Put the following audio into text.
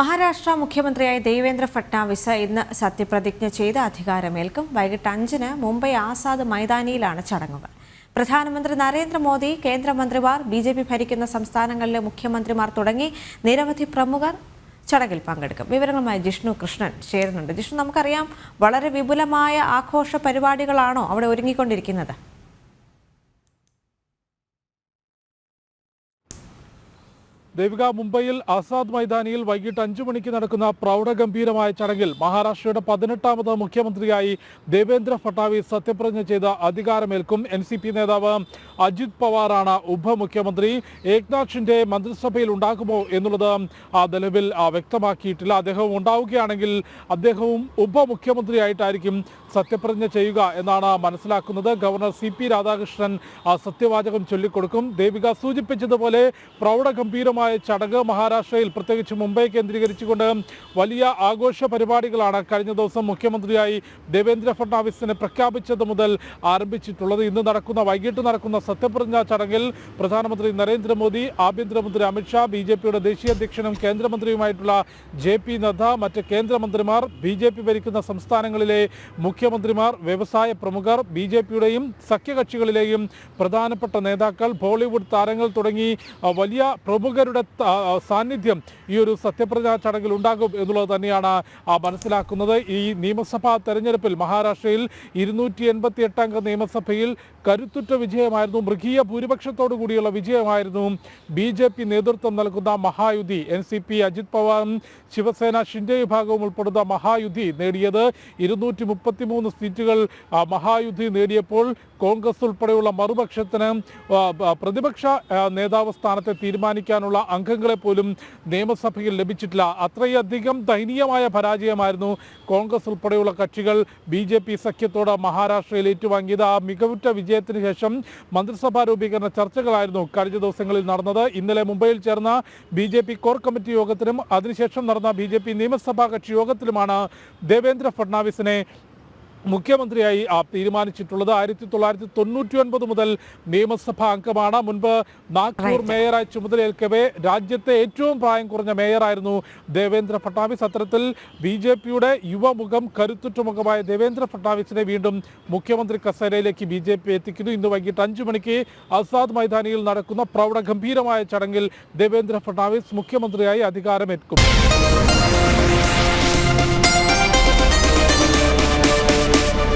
മഹാരാഷ്ട്ര മുഖ്യമന്ത്രിയായ ദേവേന്ദ്ര ഫട്നാവിസ് ഇന്ന് സത്യപ്രതിജ്ഞ ചെയ്ത് അധികാരമേൽക്കും. വൈകിട്ട് അഞ്ചിന് മുംബൈ ആസാദ് മൈതാനിയിലാണ് ചടങ്ങുകൾ. പ്രധാനമന്ത്രി നരേന്ദ്രമോദി കേന്ദ്രമന്ത്രിമാർ ബി ജെ പി ഭരിക്കുന്ന സംസ്ഥാനങ്ങളിലെ മുഖ്യമന്ത്രിമാർ തുടങ്ങി നിരവധി പ്രമുഖർ ചടങ്ങിൽ പങ്കെടുക്കും. വിവരങ്ങളുമായി ജിഷ്ണു കൃഷ്ണൻ ചേരുന്നുണ്ട്. ജിഷ്ണു നമുക്കറിയാം വളരെ വിപുലമായ ആഘോഷ പരിപാടികളാണോ അവിടെ ഒരുങ്ങിക്കൊണ്ടിരിക്കുന്നത്? ദേവിക മുംബൈയിൽ ആസാദ് മൈതാനിയിൽ വൈകിട്ട് അഞ്ചു മണിക്ക് നടക്കുന്ന പ്രൗഢഗംഭീരമായ ചടങ്ങിൽ മഹാരാഷ്ട്രയുടെ പതിനെട്ടാമത് മുഖ്യമന്ത്രിയായി ദേവേന്ദ്ര ഫട്നാവിസ് സത്യപ്രതിജ്ഞ ചെയ്ത അധികാരമേൽക്കും എൻ സി പി നേതാവ് അജിത് പവാറാണ് ഉപമുഖ്യമന്ത്രി. ഏക്നാഥ് ഷിൻഡെ മന്ത്രിസഭയിൽ ഉണ്ടാകുമോ എന്നുള്ളത് ആ നിലവിൽ വ്യക്തമാക്കിയിട്ടില്ല. അദ്ദേഹം ഉണ്ടാവുകയാണെങ്കിൽ അദ്ദേഹവും ഉപമുഖ്യമന്ത്രിയായിട്ടായിരിക്കും സത്യപ്രതിജ്ഞ ചെയ്യുക എന്നാണ് മനസ്സിലാക്കുന്നത്. ഗവർണർ സി പി രാധാകൃഷ്ണൻ സത്യവാചകം ചൊല്ലിക്കൊടുക്കും. ദേവിക സൂചിപ്പിച്ചതുപോലെ പ്രൗഢഗംഭീരമായ ചടങ്ങ് മഹാരാഷ്ട്രയിൽ പ്രത്യേകിച്ച് മുംബൈ കേന്ദ്രീകരിച്ചുകൊണ്ട് വലിയ ആഘോഷ പരിപാടികളാണ് കഴിഞ്ഞ ദിവസം മുഖ്യമന്ത്രിയായി ദേവേന്ദ്ര ഫഡ്നാവിസിനെ പ്രഖ്യാപിച്ചത് മുതൽ ആരംഭിച്ചിട്ടുള്ളത്. ഇന്ന് നടക്കുന്ന വൈകിട്ട് നടക്കുന്ന സത്യപ്രതിജ്ഞാ ചടങ്ങിൽ പ്രധാനമന്ത്രി നരേന്ദ്രമോദി ആഭ്യന്തരമന്ത്രി അമിത്ഷാ ബി ജെ പിയുടെ ദേശീയ അധ്യക്ഷനും കേന്ദ്രമന്ത്രിയുമായിട്ടുള്ള ജെ പി നദ്ദ മറ്റ് കേന്ദ്രമന്ത്രിമാർ ബി ജെ പി ഭരിക്കുന്ന സംസ്ഥാനങ്ങളിലെ മുഖ്യമന്ത്രിമാർ വ്യവസായ പ്രമുഖർ ബി ജെ പിയുടെയും സഖ്യകക്ഷികളിലെയും പ്രധാനപ്പെട്ട നേതാക്കൾ ബോളിവുഡ് താരങ്ങൾ തുടങ്ങി വലിയ പ്രമുഖരുടെ ആ, സാന്നിധ്യം ഈ ഒരു സത്യപ്രതിജ്ഞാ ചടങ്ങിൽ ഉണ്ടാകും എന്നുള്ളത് തന്നെയാണ് മനസ്സിലാക്കുന്നത്. ഈ നിയമസഭാ തെരഞ്ഞെടുപ്പിൽ മഹാരാഷ്ട്രയിൽ ഇരുന്നൂറ്റി എൺപത്തി എട്ടംഗ നിയമസഭയിൽ കരുത്തുറ്റ വിജയമായിരുന്നു. മൃഗീയ ഭൂരിപക്ഷത്തോടു കൂടിയുള്ള വിജയമായിരുന്നു ബി ജെ പി നേതൃത്വം നൽകുന്ന Mahayuti. N C P Ajit പവാറും Shiv Sena Shinde വിഭാഗവും ഉൾപ്പെടുന്ന മഹായുതി നേടിയത്. ഇരുന്നൂറ്റി മുപ്പത്തി മൂന്ന് സീറ്റുകൾ മഹായുധി നേടിയപ്പോൾ കോൺഗ്രസ് ഉൾപ്പെടെയുള്ള മറുപക്ഷത്തിന് പ്രതിപക്ഷ നേതാവ് സ്ഥാനത്തെ തീരുമാനിക്കാനുള്ള അംഗങ്ങളെ പോലും നിയമസഭയിൽ ലഭിച്ചിട്ടില്ല. അത്രയധികം ദയനീയമായ പരാജയമായിരുന്നു കോൺഗ്രസ് ഉൾപ്പെടെയുള്ള കക്ഷികൾ ബി ജെ പി സഖ്യത്തോട് മഹാരാഷ്ട്രയിൽ ഏറ്റുവാങ്ങിയത്. ആ മികവുറ്റ വിജയത്തിന് ശേഷം മന്ത്രിസഭാ രൂപീകരണ ചർച്ചകളായിരുന്നു കഴിഞ്ഞ ദിവസങ്ങളിൽ നടന്നത്. ഇന്നലെ മുംബൈയിൽ ചേർന്ന B J P core committee യോഗത്തിലും അതിനുശേഷം നടന്ന ബി ജെ പി നിയമസഭാ കക്ഷി യോഗത്തിലുമാണ് ദേവേന്ദ്ര ഫട്നാവിസിനെ മുഖ്യമന്ത്രിയായി ആ, തീരുമാനിച്ചിട്ടുള്ളത് ആയിരത്തി തൊള്ളായിരത്തി തൊണ്ണൂറ്റി ഒൻപത് മുതൽ നിയമസഭാ അംഗമാണ്. മുൻപ് നാഗ്പൂർ. മേയറായി ചുമതലയേൽക്കവേ രാജ്യത്തെ ഏറ്റവും പ്രായം കുറഞ്ഞ മേയറായിരുന്നു ദേവേന്ദ്ര ഫട്നാവിസ്. അത്തരത്തിൽ ബി ജെ പിയുടെ യുവമുഖം കരുത്തുറ്റ മുഖമായ ദേവേന്ദ്ര ഫട്നാവിസിനെ വീണ്ടും മുഖ്യമന്ത്രി കസേരയിലേക്ക് ബി ജെ പി എത്തിക്കുന്നു. ഇന്ന് വൈകിട്ട് അഞ്ചു മണിക്ക് ആസാദ് മൈതാനിയിൽ നടക്കുന്ന പ്രൗഢഗംഭീരമായ ചടങ്ങിൽ ദേവേന്ദ്ര ഫട്നാവിസ് മുഖ്യമന്ത്രിയായി അധികാരമേൽക്കും.